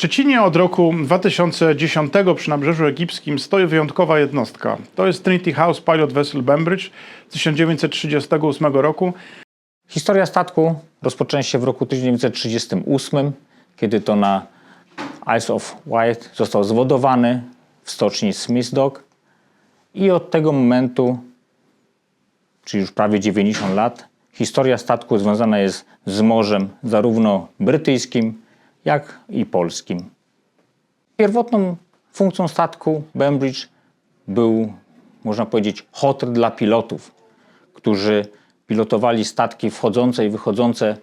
Szczecinie od roku 2010 przy Nabrzeżu Egipskim stoi wyjątkowa jednostka. To jest Trinity House Pilot Vessel Bembridge z 1938 roku. Historia statku rozpoczęła się w roku 1938, kiedy to na Isle of Wight został zwodowany w stoczni Smith Dock i od tego momentu, czyli już prawie 90 lat, historia statku związana jest z morzem zarówno brytyjskim, jak i polskim. Pierwotną funkcją statku Bembridge był, można powiedzieć, hotel dla pilotów, którzy pilotowali statki wchodzące i wychodzące y,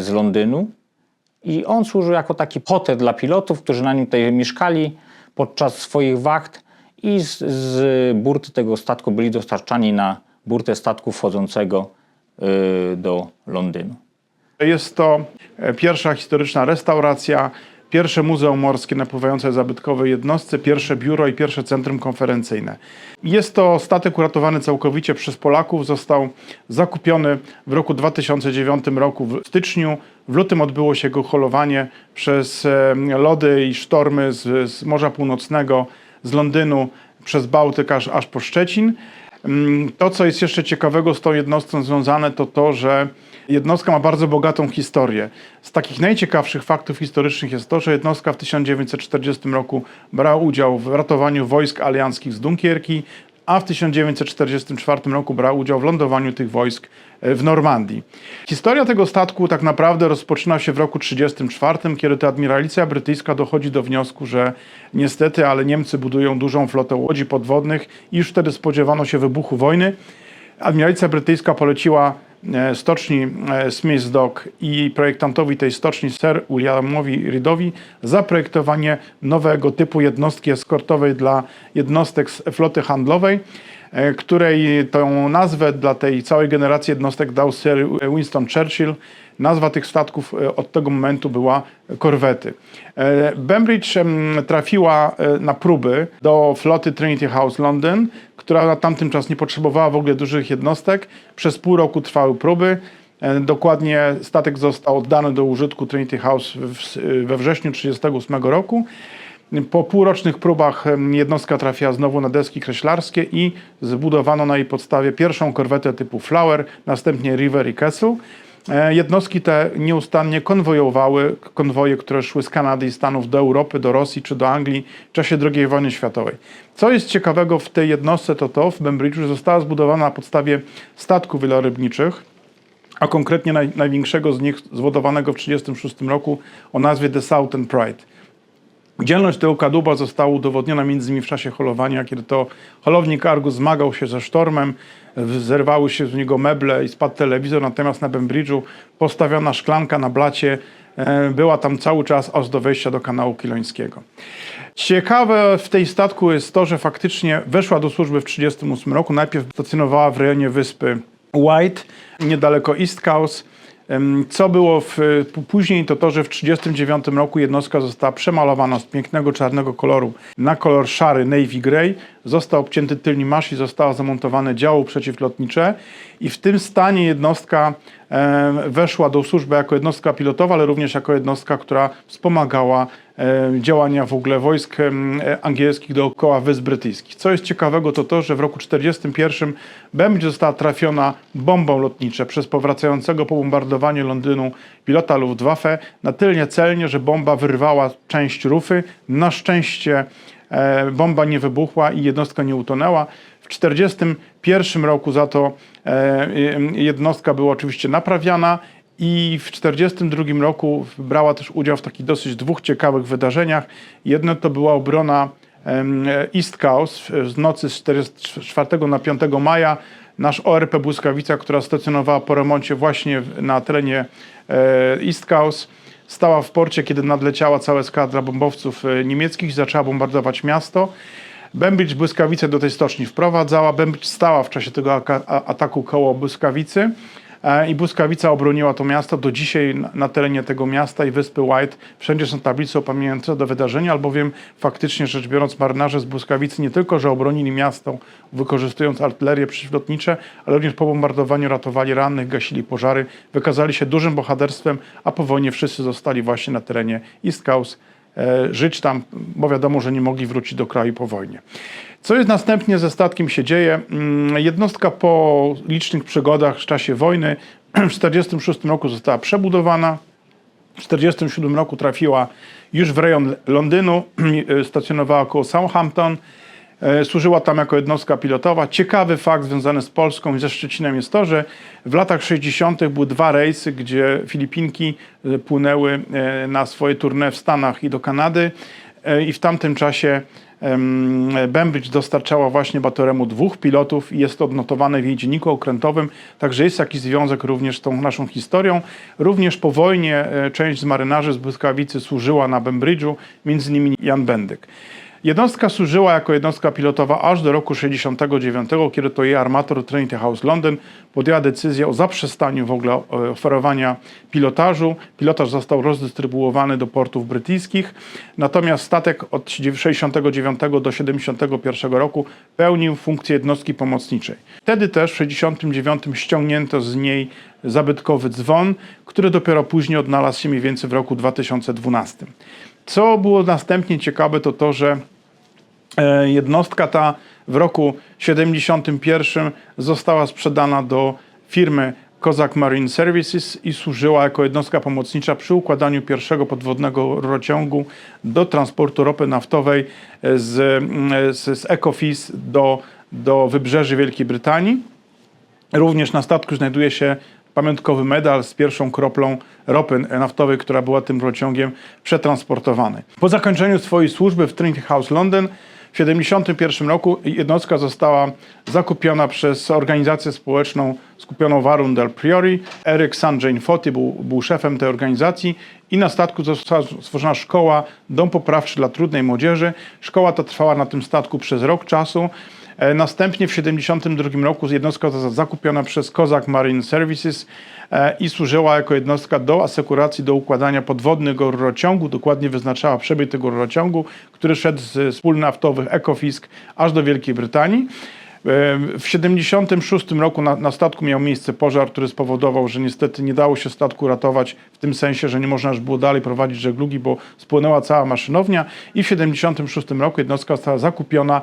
z Londynu. I on służył jako taki hotel dla pilotów, którzy na nim tutaj mieszkali podczas swoich wacht i z, z burty tego statku byli dostarczani na burtę statku wchodzącego y, do Londynu. Jest to pierwsza historyczna restauracja, pierwsze muzeum morskie na pływającej zabytkowej jednostce, pierwsze biuro i pierwsze centrum konferencyjne. Jest to statek uratowany całkowicie przez Polaków. Został zakupiony w roku 2009 roku w styczniu. W lutym odbyło się jego holowanie przez e, lody i sztormy z, z Morza Północnego, z Londynu przez Bałtyk aż, aż po Szczecin. Mm, To, co jest jeszcze ciekawego z tą jednostką związane, to to, że jednostka ma bardzo bogatą historię. Z takich najciekawszych faktów historycznych jest to, że jednostka w 1940 roku brała udział w ratowaniu wojsk alianckich z Dunkierki, a w 1944 roku brała udział w lądowaniu tych wojsk e, w Normandii. Historia tego statku tak naprawdę rozpoczyna się w roku 1934, kiedy to admiralicja brytyjska dochodzi do wniosku, że niestety, ale Niemcy budują dużą flotę łodzi podwodnych i już wtedy spodziewano się wybuchu wojny. Admiralicja brytyjska poleciła stoczni e, Smith Dock i projektantowi tej stoczni Sir Williamowi Reedowi zaprojektowanie nowego typu jednostki eskortowej dla jednostek z floty handlowej, e, której tą nazwę dla tej całej generacji jednostek dał Sir Winston Churchill. Nazwa tych statków e, od tego momentu była korwety. E, Bembridge em, trafiła e, na próby do floty Trinity House London, która na tamtym czas nie potrzebowała w ogóle dużych jednostek. Przez pół roku trwały próby. E, Dokładnie statek został oddany do użytku Trinity House we wrześniu 1938 roku. Po półrocznych próbach jednostka trafiła znowu na deski kreślarskie i zbudowano na jej podstawie pierwszą korwetę typu Flower, następnie River i. E, Jednostki te nieustannie konwojowały konwoje, które szły z Kanady i Stanów do Europy, do Rosji czy do Anglii w czasie II wojny światowej. Co jest ciekawego w tej jednostce, to to w Bembridge'u, została zbudowana na podstawie statków wielorybniczych, a konkretnie naj, największego z nich zwodowanego w 1936 roku o nazwie The Southern Pride. Dzielność tego kadłuba została udowodniona m.in. w czasie holowania, kiedy to holownik Argus zmagał się ze sztormem, zerwały się z niego meble i spadł telewizor, natomiast na Bembridge'u postawiona szklanka na blacie e, była tam cały czas aż do wejścia do kanału Kilońskiego. Ciekawe w tej statku jest to, że faktycznie weszła do służby w 1938 roku. Najpierw stacjonowała w rejonie wyspy White, niedaleko East Coast. Co było w, później, to to, że w 1939 roku jednostka została przemalowana z pięknego czarnego koloru na kolor szary Navy Grey. Został obcięty tylny masz i zostało zamontowane działo przeciwlotnicze. I w tym stanie jednostka em, weszła do służby jako jednostka pilotowa, ale również jako jednostka, która wspomagała e, działania w ogóle wojsk e, angielskich dookoła Wysp Brytyjskich. Co jest ciekawego, to to, że w roku 1941 Bembridge została trafiona bombą lotniczą przez powracającego po bombardowaniu Londynu pilota Luftwaffe na tyle niecelnie, że bomba wyrwała część rufy. Na szczęście e, bomba nie wybuchła i jednostka nie utonęła. W 1941 roku za to e, jednostka była oczywiście naprawiana i w 1942 roku brała też udział w takich dosyć dwóch ciekawych wydarzeniach. Jedno to była obrona East Coast z nocy z 4 na 5 maja. Nasz ORP Błyskawica, która stacjonowała po remoncie właśnie na terenie e, East Coast, stała w porcie, kiedy nadleciała cała eskadra bombowców e, niemieckich zaczęła bombardować miasto. Bembridge błyskawice do tej stoczni wprowadzała. Bembridge stała w czasie tego ataku koło błyskawicy i błyskawica obroniła to miasto. Do dzisiaj na, terenie tego miasta i wyspy White wszędzie są tablice upamiętniające do wydarzenia, albowiem faktycznie rzecz biorąc marynarze z błyskawicy nie tylko, że obronili miasto wykorzystując artylerię przeciwlotnicze, ale również po bombardowaniu ratowali rannych, gasili pożary, wykazali się dużym bohaterstwem, a po wojnie wszyscy zostali właśnie na terenie East Coast e, żyć tam, bo wiadomo, że nie mogli wrócić do kraju po wojnie. Co jest następnie ze statkiem się dzieje? Mm, Jednostka po licznych przygodach w czasie wojny w 1946 roku została przebudowana. W 1947 roku trafiła już w rejon Londynu, stacjonowała koło Southampton. E, Służyła tam jako jednostka pilotowa. Ciekawy fakt związany z Polską i ze Szczecinem jest to, że w latach 60. były dwa rejsy, gdzie Filipinki e, płynęły e, na swoje tournée w Stanach i do Kanady i w tamtym czasie em, Bembridge dostarczała właśnie Batoremu dwóch pilotów i jest to odnotowane w jej dzienniku okrętowym, także jest jakiś związek również z tą naszą historią. Również po wojnie część z marynarzy z Błyskawicy służyła na Bembridge'u, między innymi Jan Bendyk. Jednostka służyła jako jednostka pilotowa aż do roku 69, kiedy to jej armator Trinity House London podjęła decyzję o zaprzestaniu w ogóle e, oferowania pilotażu. Pilotaż został rozdystrybuowany do portów brytyjskich, natomiast statek od 69 do 71 roku pełnił funkcję jednostki pomocniczej. Wtedy też w 69 ściągnięto z niej zabytkowy dzwon, który dopiero później odnalazł się mniej więcej w roku 2012. Co było następnie ciekawe, to to, że E, Jednostka ta w roku 71 została sprzedana do firmy Kozak Marine Services i służyła jako jednostka pomocnicza przy układaniu pierwszego podwodnego rurociągu do transportu ropy naftowej z, mm, z, z Ecofis do, do wybrzeży Wielkiej Brytanii. Również na statku znajduje się pamiątkowy medal z pierwszą kroplą ropy naftowej, która była tym rurociągiem przetransportowany. Po zakończeniu swojej służby w Trinity House London w 1971 roku jednostka została zakupiona przez organizację społeczną skupioną w Arun del Priori. Eric Sanjay Foti był, był szefem tej organizacji i na statku została stworzona szkoła, dom poprawczy dla trudnej młodzieży. Szkoła ta trwała na tym statku przez rok czasu. E, Następnie w 1972 roku jednostka została zakupiona przez Kozak Marine Services e, i służyła jako jednostka do asekuracji, do układania podwodnego rurociągu. Dokładnie wyznaczała przebieg tego rurociągu, który szedł z pól naftowych Ekofisk aż do Wielkiej Brytanii. W 1976 roku na, na statku miał miejsce pożar, który spowodował, że niestety nie dało się statku ratować w tym sensie, że nie można już było dalej prowadzić żeglugi, bo spłynęła cała maszynownia i w 1976 roku jednostka została zakupiona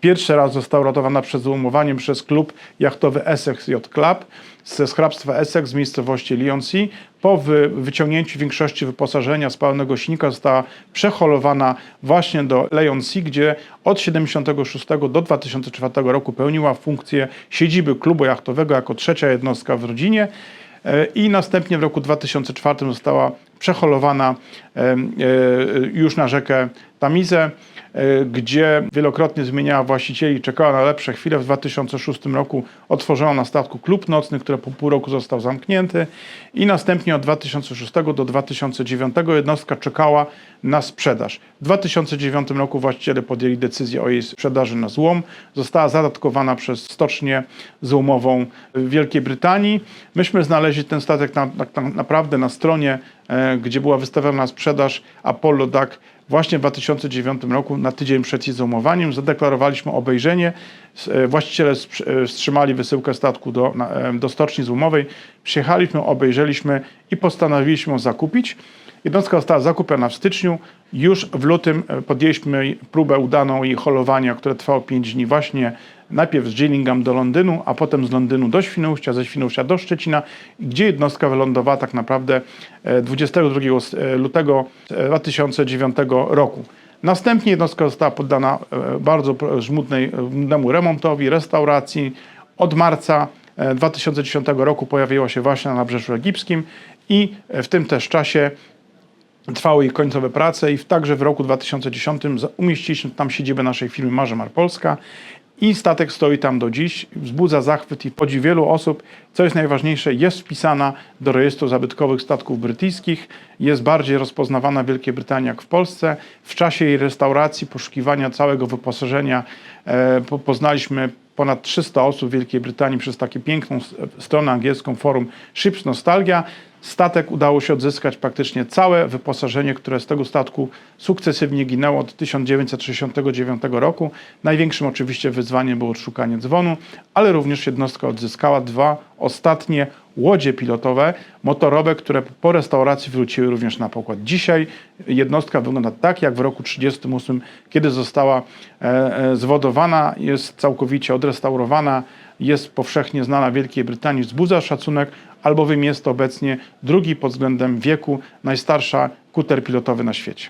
Pierwszy raz została ratowana przed załomowaniem przez klub jachtowy Essex Yacht Club ze hrabstwa Essex z miejscowości Leonsea. Po wy, wyciągnięciu większości wyposażenia z pełnego silnika została przeholowana właśnie do Leonsea, gdzie od 1976 do 2004 roku pełniła funkcję siedziby klubu jachtowego jako trzecia jednostka w rodzinie E, i następnie w roku 2004 została przeholowana już na rzekę Tamizę, e, gdzie wielokrotnie zmieniała właścicieli, czekała na lepsze chwile. W 2006 roku otworzono na statku klub nocny, który po pół roku został zamknięty i następnie od 2006 do 2009 jednostka czekała na sprzedaż. W 2009 roku właściciele podjęli decyzję o jej sprzedaży na złom. Została zadatkowana przez stocznię złomową w Wielkiej Brytanii. Myśmy znaleźli ten statek na, na, naprawdę na stronie, e, gdzie była wystawiona na sprzedaż Apollo DAC właśnie w 2009 roku, na tydzień przed jej załomowaniem. Zadeklarowaliśmy obejrzenie. E, Właściciele e, wstrzymali wysyłkę statku do, e, do stoczni złomowej. Przyjechaliśmy, obejrzeliśmy i postanowiliśmy ją zakupić. Jednostka została zakupiona w styczniu. Już w lutym podjęliśmy próbę udaną jej holowania, które trwało 5 dni właśnie najpierw z Gillingham do Londynu, a potem z Londynu do Świnoujścia, ze Świnoujścia do Szczecina, gdzie jednostka wylądowała tak naprawdę e, 22 s- e, lutego e, 2009 roku. Następnie jednostka została poddana e, bardzo żmudnej, żmudnemu remontowi, restauracji. Od marca e, 2010 roku pojawiła się właśnie na Nabrzeżu Egipskim i e, w tym też czasie trwały jej końcowe prace i także w roku 2010 za- umieściliśmy tam siedzibę naszej firmy Marzemar Polska i statek stoi tam do dziś, wzbudza zachwyt i podziw wielu osób. Co jest najważniejsze, jest wpisana do rejestru zabytkowych statków brytyjskich, jest bardziej rozpoznawana w Wielkiej Brytanii jak w Polsce. W czasie jej restauracji, poszukiwania całego wyposażenia e, po, poznaliśmy ponad 300 osób w Wielkiej Brytanii przez taką piękną stronę angielską forum Ships Nostalgia. Statek udało się odzyskać praktycznie całe wyposażenie, które z tego statku sukcesywnie ginęło od 1969 roku. Największym oczywiście wyzwaniem było odszukanie dzwonu, ale również jednostka odzyskała dwa ostatnie łodzie pilotowe, motorowe, które po restauracji wróciły również na pokład. Dzisiaj jednostka wygląda tak, jak w roku 1938, kiedy została e, e, zwodowana, jest całkowicie odrestaurowana, jest powszechnie znana w Wielkiej Brytanii, wzbudza szacunek, albowiem jest obecnie drugi pod względem wieku najstarsza kuter pilotowy na świecie.